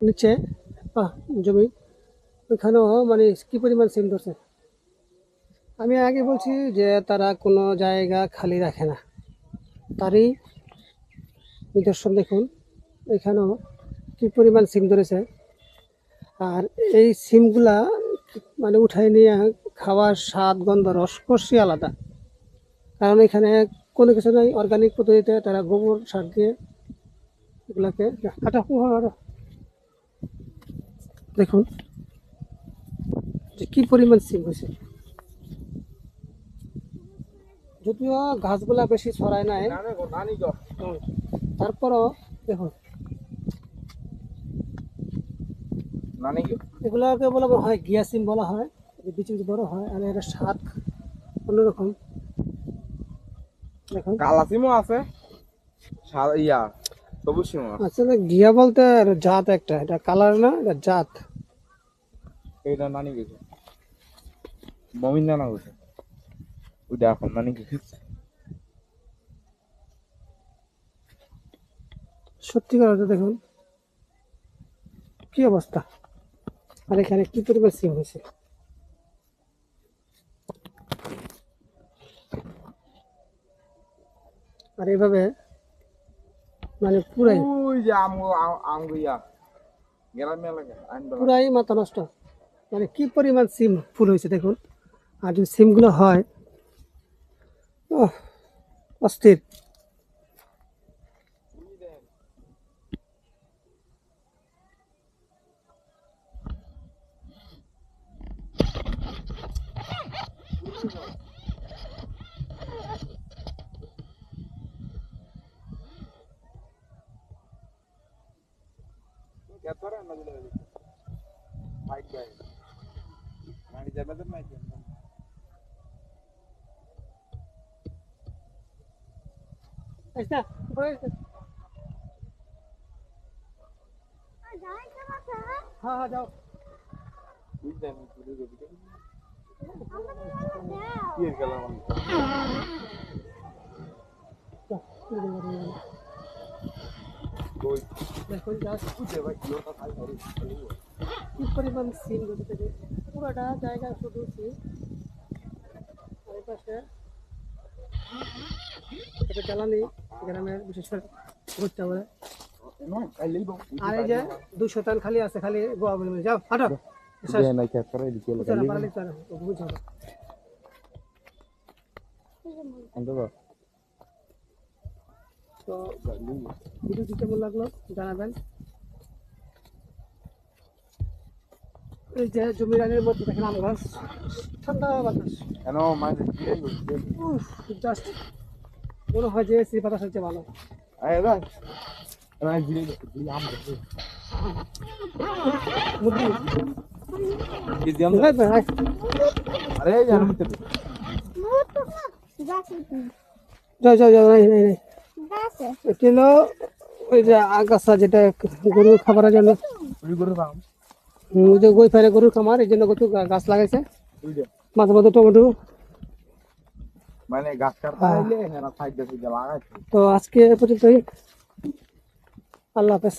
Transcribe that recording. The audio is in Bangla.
নিচে জমি। ওইখানেও মানে কি পরিমাণ সিম ধরছে? আমি আগে বলছি যে, তারা কোনো জায়গা খালি রাখে না। তারই নিদর্শন দেখুন, এখানেও কি পরিমাণ সিম ধরেছে। আর এই সিমগুলা মানে উঠাই নিয়ে খাওয়ার স্বাদ, গন্ধ রসকসই আলাদা। কারণ এখানে কোনো কিছু নাই অর্গানিক পদ্ধতিতে তারা গোবর, সার দিয়ে এগুলাকে, কাটা দেখুন। যে কি পরিমাণ সিম হয়েছে। যদিও ঘাসগুলা বেশি ছড়ায় নাই। তারপরও দেখুন। এগুলাকে বলা হয় গিয়া সিম বলা হয়। বিচি বিচি বড় হয় আর এর স্বাদ অন্যরকম দেখুন। কালা সিমও আছে ইয়া সবুজ সিমও আছে। গিয়া বলতে জাত একটা। এটা কালার না এটা জাত। এটা নানি গেছে। মমিন নানা গেছে। ওইটা এখন নানি গেছে সত্যিকার অর্থে দেখুন কি অবস্থা? আর এখানে কি পরিমাণ সিম হয়েছে? আর এইভাবে মানে পুরাই পুরাই মাথা নষ্ট। মানে কি পরিমাণ সিম ফুল হয়েছে দেখুন। আর যদি সিমগুলো হয় ওহ, অস্থির। কেতরা না দিলে মাইক গায় গাড়ি যাবে তো মাইক আচ্ছা, হ্যাঁ হ্যাঁ যাও বুঝতে আমি পুরো গবি কি গেলাম কই দেখুন জাস্ট বুঝে ভাই কি ওটা খাই ধরে কি পুরোটা জায়গা শুধু সিম আর পাশে এটা জ্বালানি গ্রামের বিশেষ করে ঘুরতে হবে আর এই যে দুই খালি আছে খালি গোয়া বলে যাও হাঁটো। তো কেমন লাগল জানাবেন। এই যে জমির আনের মধ্যে দেখেন আম গাছ। ঠান্ডা বাতাস। কেন? মানে জাস্ট মনে হয় যে সেই বাতাস হচ্ছে ভালো। আরে যাও যাও যাও নাই নাই নাই এটি হলো ওই যে আগাছা যেটা গরুর খাবারের জন্য। দাম হুম, ওই যে গই গরুর খামার এই জন্য কত গাছ লাগাইছে। মাঝে মাঝে টমেটো। মানে গাছ লাগাইছে। তো আজকে পর্যন্তই। আল্লাহ হাফেজ।